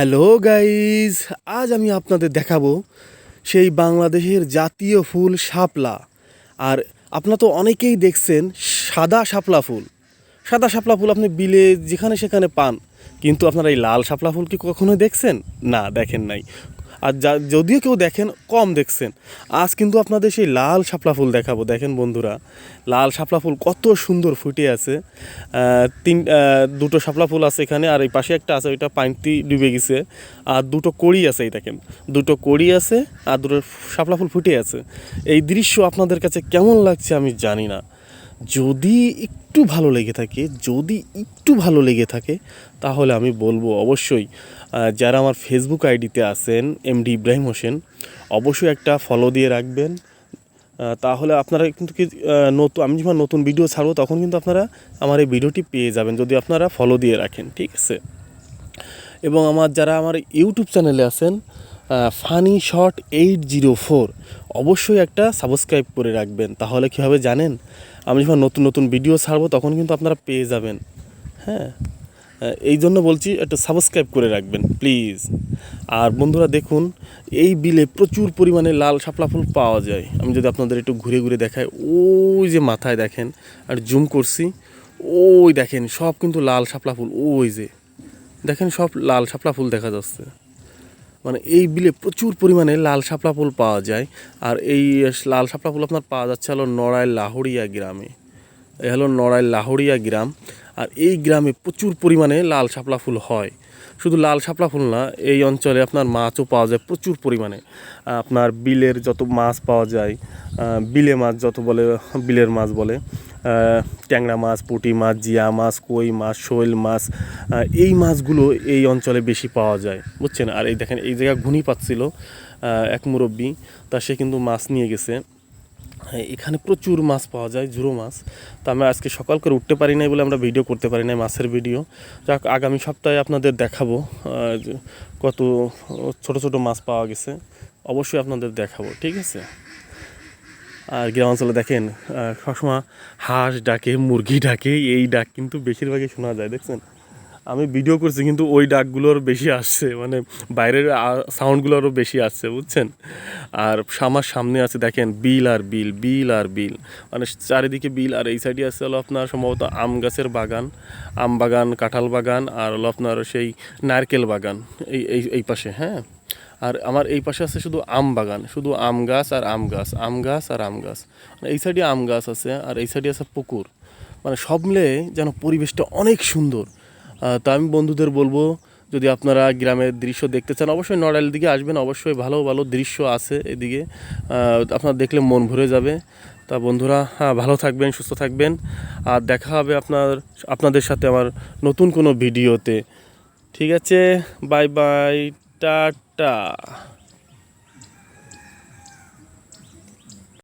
Hello guys আজ আমি আপনাদের দেখাবো সেই বাংলাদেশের জাতীয় ফুল শাপলা। আর আপনারা তো অনেকেই দেখছেন সাদা শাপলা ফুল। সাদা শাপলা ফুল আপনি বিলে যেখানে সেখানে পান। কিন্তু আপনারা এই লাল শাপলা ফুল কি কখনো দেখছেন? না, দেখেন নাই। আর যা যদিও কেউ দেখেন, কম দেখছেন। আজ কিন্তু আপনাদের সেই লাল শাপলা ফুল দেখাবো। দেখেন বন্ধুরা, লাল শাপলা ফুল কত সুন্দর ফুটে আছে। তিন দুটো শাপলা ফুল আছে এখানে, আর এই পাশে একটা আছে, ওইটা পানিতে ডুবে গেছে। আর দুটো কড়ি আছে এই দেখেন, দুটো কড়ি আছে আর দুটো শাপলা ফুল ফুটে আছে। এই দৃশ্য আপনাদের কাছে কেমন লাগছে আমি জানি না। যদি একটু ভালো লেগে থাকে, যদি একটু ভালো লেগে থাকে, তাহলে আমি বলব অবশ্যই যারা আমার ফেসবুক আইডিতে আছেন এমডি ইব্রাহিম হোসেন অবশ্যই একটা ফলো দিয়ে রাখবেন। তাহলে আপনারা কিন্তু কি নতুন আমি যখন নতুন ভিডিও ছাড়বো, তখন কিন্তু আপনারা আমার এই ভিডিওটি পেয়ে যাবেন, যদি আপনারা ফলো দিয়ে রাখেন, ঠিক আছে? এবং আমার যারা আমার ইউটিউব চ্যানেলে আছেন funny shot eight zero four অবশ্যই একটা সাবস্ক্রাইব করে রাখবেন, তাহলে কীভাবে জানেন? আমি যখন নতুন নতুন ভিডিও ছাড়বো, তখন কিন্তু আপনারা পেয়ে যাবেন। হ্যাঁ? এই জন্য বলছি একটা সাবস্ক্রাইব করে রাখবেন প্লিজ আর বন্ধুরা দেখুন, এই বিলে প্রচুর পরিমাণে লাল শাপলা ফুল পাওয়া যায়। আমি যদি আপনাদের একটু ঘুরে ঘুরে দেখাই, ওই যে মাথায় দেখেন, আর জুম করছি, ওই দেখেন সব কিন্তু লাল শাপলা ফুল, ওই যে। দেখেন সব লাল শাপলা ফুল দেখা যাচ্ছে। মানে এই বিলে প্রচুর পরিমাণে লাল শাপলা ফুল পাওয়া যায়। আর এই লাল শাপলা ফুল আপনার পাওয়া যাচ্ছে হলো নড়াইল লাহড়িয়া গ্রামে। এই হলো নড়াইল লাহড়িয়া গ্রাম। আর এই গ্রামে প্রচুর পরিমাণে লাল শাপলা ফুল হয়। শুধু লাল শাপলা ফুল না, এই অঞ্চলে আপনার মাছও পাওয়া যায় প্রচুর পরিমাণে। আপনার বিলের যত মাছ পাওয়া যায় বিলে মাছ যত বলে, বিলের মাছ বলে ট্যাংরা মাছ পুঁটি মাছ জিয়া মাছ কই মাছ শৈল মাছ এই মাছগুলো এই অঞ্চলে বেশি পাওয়া যায় বুঝছেন? আর এই দেখেন এই জায়গায় ঘুনি পাচ্ছিল এক মুরব্বী তা সে কিন্তু মাছ নিয়ে গেছে। হ্যাঁ, এখানে প্রচুর মাছ পাওয়া যায় ঝুরো মাছ। তো আমরা আজকে সকাল করে উঠতে পারি নাই বলে আমরা ভিডিও করতে পারি নাই মাছের ভিডিও। যাক আগামী সপ্তাহে আপনাদের দেখাবো কত ছোট ছোট মাছ পাওয়া গেছে। অবশ্যই আপনাদের দেখাবো ঠিক আছে? আর গ্রামাঞ্চলে দেখেন সবসময় হাঁস ডাকে, মুরগি ডাকে, এই ডাক কিন্তু বেশিরভাগই শোনা যায়, দেখছেন? আমি ভিডিও করছি কিন্তু ওই ডাকগুলোর বেশি আসছে মানে বাইরের সাউন্ডগুলো আরও বেশি আসছে, বুঝছেন? আর আমার সামনে আছে, দেখেন, বিল আর বিল বিল আর বিল। মানে চারিদিকে বিল, আর এই সাইডে আছে হলো আপনার সম্ভবত আম গাছের বাগান, আম বাগান, কাঁঠাল বাগান, আর হলো আপনার সেই নারকেল বাগান এই এই পাশে হ্যাঁ? আর আমার এই পাশে আছে শুধু আম বাগান, শুধু আম গাছ আর আম গাছ আম গাছ আর আম গাছ। মানে এই সাইডে আম গাছ আছে আর এই সাইডে আছে পুকুর। মানে সব মিলে যেন পরিবেশটা অনেক সুন্দর। তা আমি বন্ধুদের বলব, যদি আপনারা গ্রামের দৃশ্য দেখতে চান, অবশ্যই নড়াইল দিকে আসবেন। অবশ্যই ভালো ভালো দৃশ্য আছে এদিকে। আপনারা দেখলে মন ভরে যাবে। তা বন্ধুরা হ্যাঁ ভালো থাকবেন, সুস্থ থাকবেন। আর দেখা হবে আপনার, আপনাদের সাথে আমার নতুন কোনো ভিডিওতে। ঠিক আছে, বাই বাই। Da-da.